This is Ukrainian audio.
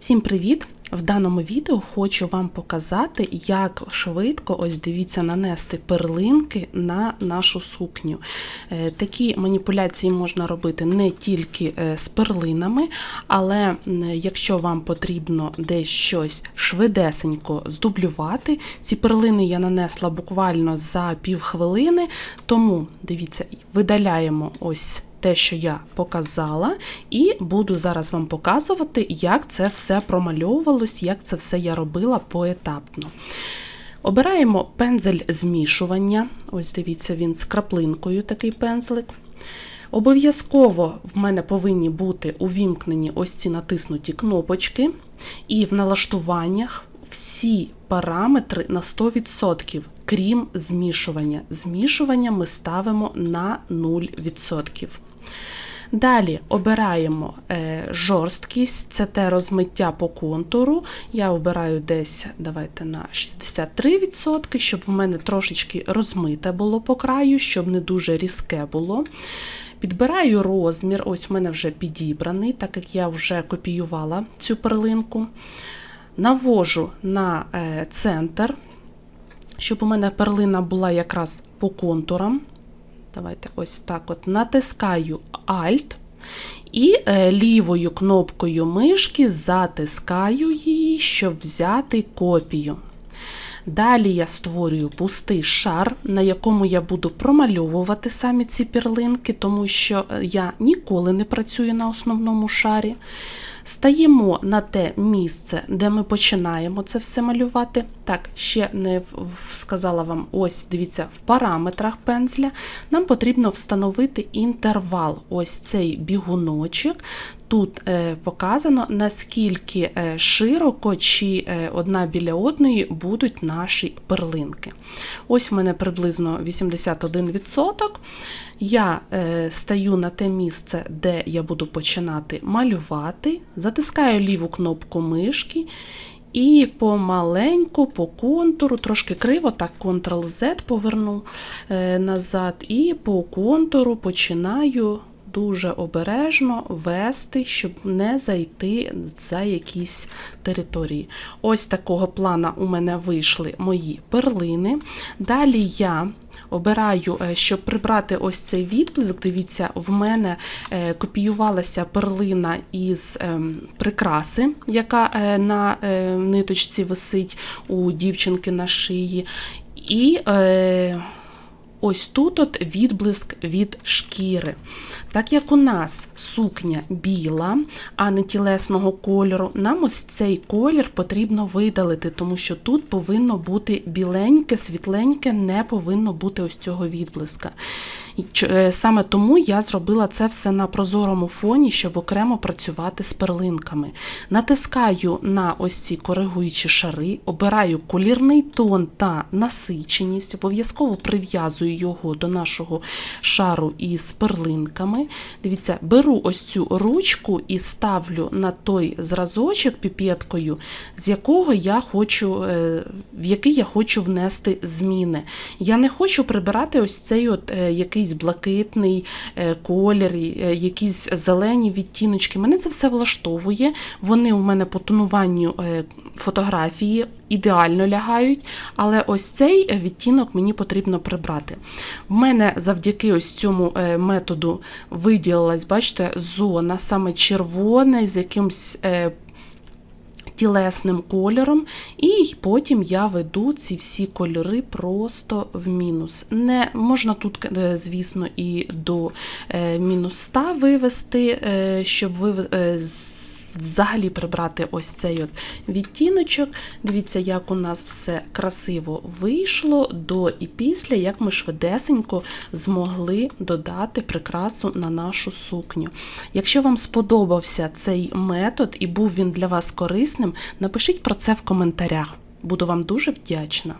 Всім привіт! В даному відео хочу вам показати, як швидко, ось дивіться, нанести перлинки на нашу сукню. Е, Такі маніпуляції можна робити не тільки е, з перлинами, але якщо вам потрібно десь щось швидесенько здублювати, ці перлини я нанесла буквально за півхвилини, тому дивіться, видаляємо ось те, що я показала, і буду зараз вам показувати, як це все промальовувалось, як це все я робила поетапно. Обираємо пензель змішування. Ось дивіться, він з краплинкою такий пензлик. Обов'язково в мене повинні бути увімкнені ось ці натиснуті кнопочки, і в налаштуваннях всі параметри на 100%, крім змішування. Змішування ми ставимо на 0%. Далі обираємо е, жорсткість, це те розмиття по контуру. Я обираю десь давайте на 63%, щоб в мене трошечки розмите було по краю, щоб не дуже різке було. Підбираю розмір, ось в мене вже підібраний, так як я вже копіювала цю перлинку. Навожу на е, центр, щоб у мене перлина була якраз по контурам. Давайте ось так от натискаю Alt і е, лівою кнопкою мишки затискаю її, щоб взяти копію. Далі я створюю пустий шар, на якому я буду промальовувати самі ці перлинки, тому що е, я ніколи не працюю на основному шарі. Стаємо на те місце, де ми починаємо це все малювати. Так, ще не сказала вам, ось дивіться, в параметрах пензля нам потрібно встановити інтервал. Ось цей бігуночок. Тут е, показано, наскільки е, широко чи е, одна біля одної будуть наші перлинки. Ось в мене приблизно 81%. Я стаю на те місце, де я буду починати малювати, затискаю ліву кнопку мишки і помаленьку по контуру, трошки криво, так Ctrl-Z поверну назад, і по контуру починаю дуже обережно вести, щоб не зайти за якісь території. Ось такого плана у мене вийшли мої перлини. Далі я Обираю, е, щоб прибрати ось цей відблиск. Дивіться, в мене е, копіювалася перлина із ем, прикраси, яка е, на ниточці висить у дівчинки на шиї. І ось тут от відблиск від шкіри. Так як у нас сукня біла, а не тілесного кольору, нам ось цей колір потрібно видалити, тому що тут повинно бути біленьке, світленьке, не повинно бути ось цього відблиска. Е, Саме тому я зробила це все на прозорому фоні, щоб окремо працювати з перлинками. Натискаю на ось ці коригуючі шари, обираю колірний тон та насиченість, обов'язково прив'язую його до нашого шару із перлинками. Дивіться, беру ось цю ручку і ставлю на той зразочок піпеткою, з якого я хочу, е, в який я хочу внести зміни. Я не хочу прибирати ось цей от е, якийсь блакитний е, колір, е, якісь зелені відтіночки. Мене це все влаштовує. Вони у мене по тонуванню е, фотографії ідеально лягають, але ось цей відтінок мені потрібно прибрати. В мене завдяки ось цьому методу виділилась, бачите, зона саме червона з якимсь. Тілесним кольором, і потім я веду ці всі кольори просто в мінус. Не можна тут, е, звісно, і до е, мінус 100 вивести, е, щоб ви з- взагалі прибрати ось цей от відтіночок. Дивіться, як у нас все красиво вийшло до і після, як ми швидесенько змогли додати прикрасу на нашу сукню. Якщо вам сподобався цей метод і був він для вас корисним, напишіть про це в коментарях. Буду вам дуже вдячна.